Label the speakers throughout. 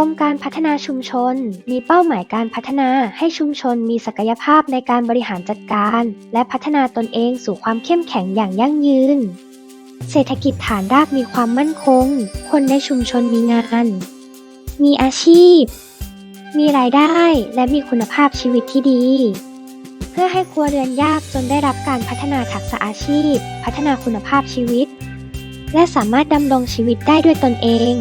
Speaker 1: รมการพัฒนาชุมชน มีเป้าหมายการพัฒนาให้ชุมชนมีศักยภาพในการบริหารจัดการ และพัฒนาตนเองสู่ความเข้มแข็งอย่างยั่งยืน เศรษฐกิจฐานรากมีความมั่นคง คนในชุมชนมีงาน มีอาชีพ มีรายได้และมีคุณภาพชีวิตที่ดี เพื่อให้ครัวเรือนยากจนได้รับการพัฒนาทักษะอาชีพ พัฒนาคุณภาพชีวิต และสามารถดำรงชีวิตได้ด้วยตนเอง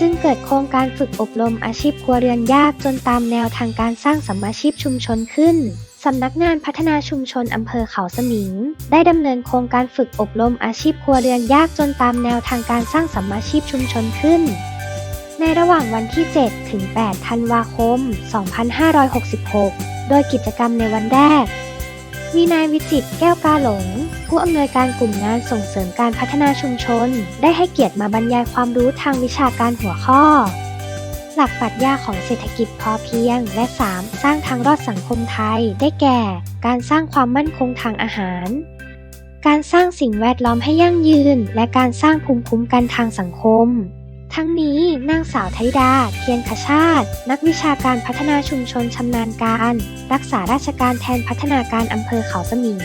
Speaker 1: จึงเกิดโครงการฝึกอบรมอาชีพครัวเรือนยากจนตามแนวทางการสร้างสัมมาชีพชุมชนขึ้นสำนักงานพัฒนาชุมชนอำเภอเขาสมิง ได้ดำเนินโครงการฝึกอบรมอาชีพครัวเรือนยากจนตามแนวทางการสร้างสัมมาชีพชุมชนขึ้น ในระหว่างวันที่ 7 ถึง 8 ธันวาคม 2566 โดยกิจกรรมในวันแรก มีนายวิจิตแก้วกาหลง ผู้อำนวยการกลุ่มงานส่งเสริมการพัฒนาชุมชน ได้ให้เกียรติมาบรรยายความรู้ทางวิชาการหัวข้อ หลักปรัชญาของเศรษฐกิจพอเพียง และ 3. สร้างทางรอดสังคมไทย ได้แก่ การสร้างความมั่นคงทางอาหาร การสร้างสิ่งแวดล้อมให้ยั่งยืน และการสร้างภูมิคุ้มกันทางสังคมทั้งนี้นางสาวไทยดา เทียนขชาติ นักวิชาการพัฒนาชุมชนชำนาญการ รักษาราชการแทนพัฒนาการอำเภอเขาสมิง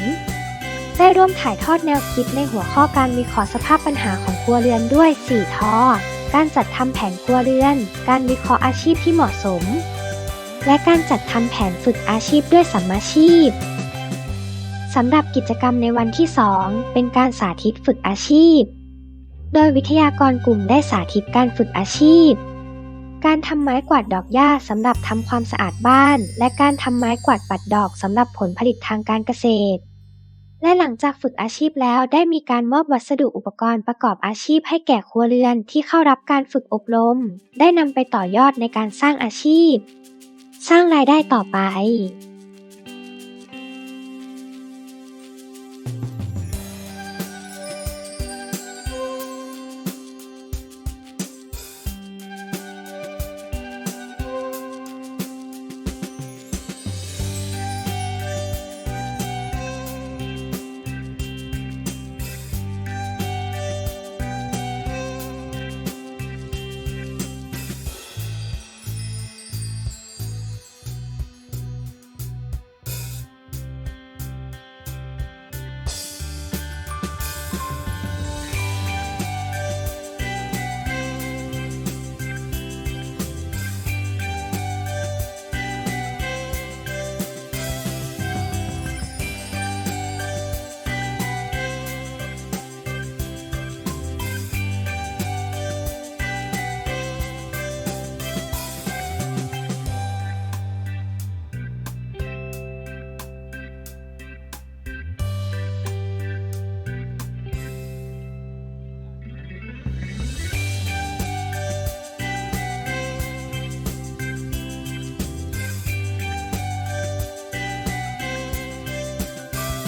Speaker 1: ได้ร่วมถ่ายทอดแนวคิดในหัวข้อการวิเคราะห์สภาพปัญหาของครัวเรือนด้วย 4 ทอ การจัดทำแผนครัวเรือน การวิเคราะห์อาชีพที่เหมาะสม และการจัดทำแผนฝึกอาชีพด้วยสัมมาชีพสำหรับกิจกรรมในวันที่ 2 เป็นการสาธิตฝึกอาชีพ โดยวิทยากรกลุ่มได้สาธิตการฝึกอาชีพ การทำไม้กวาดดอกหญ้าสำหรับทำความสะอาดบ้าน และการทำไม้กวาดปัดดอกสำหรับผลผลิตทางการเกษตร และหลังจากฝึกอาชีพแล้วได้มีการมอบวัสดุอุปกรณ์ประกอบอาชีพให้แก่ครัวเรือนที่เข้ารับการฝึกอบรม ได้นำไปต่อยอดในการสร้างอาชีพ สร้างรายได้ต่อไป